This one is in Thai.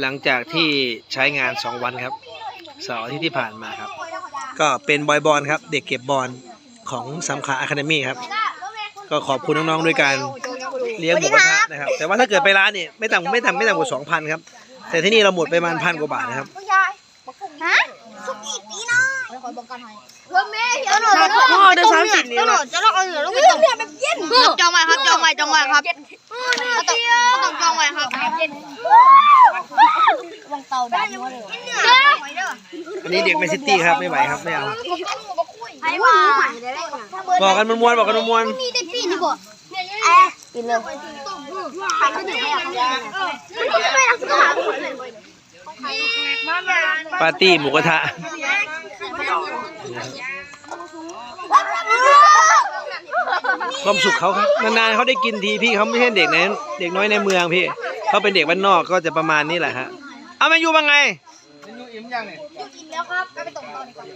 หลังจากที่ใช้งาน 2 วันครับเสาร์อาที่ที่ผ่านมาครับ ก็เป็นบอยบอลครับ เด็กเก็บบอลของสำขาอะคาเดมี่ครับ ก็ขอบคุณน้องๆด้วยการเลี้ยงหมูกระทะนะครับ แต่ว่าถ้าเกิดไปร้านเนี่ยไม่ต่ำไม่ต่ำไม่ต่ำกว่าสองพันครับ แต่ที่นี่เราหมดไปประมาณพันกว่าบาทนะครับฮะสุกี้ปีน้อยขอบอกกันให้เพื่อแม่เดี๋ยวหนูพ่อเดี๋ยว30นิ้วนะจะต้องเอาเหลือลูกไปต้มแบบเย็นจองไว้ครับจองไว้จองไว้ครับ ครับวางเตาได้ยังไงอันนี้เด็กแมนซิตี้ครับไม่ไหวครับไม่เอาไอ้ว่าบอกกันมวนๆบอกกันมวนมีได้ปีนี่บ่กินเลยใครก็ถึงไม่อยากกินไม่อยากกินๆปาร์ตี้หมูกระทะความสุขเขาครับนานๆเขาได้กินทีพี่เขาไม่ใช่เด็กในเด็กน้อยในเมืองพี่ เขาเป็นเด็กบ้านนอกก็จะประมาณนี้แหละฮะ เอามาอยู่บ้างไงกินแล้วครับไปตกตอนดีกว่า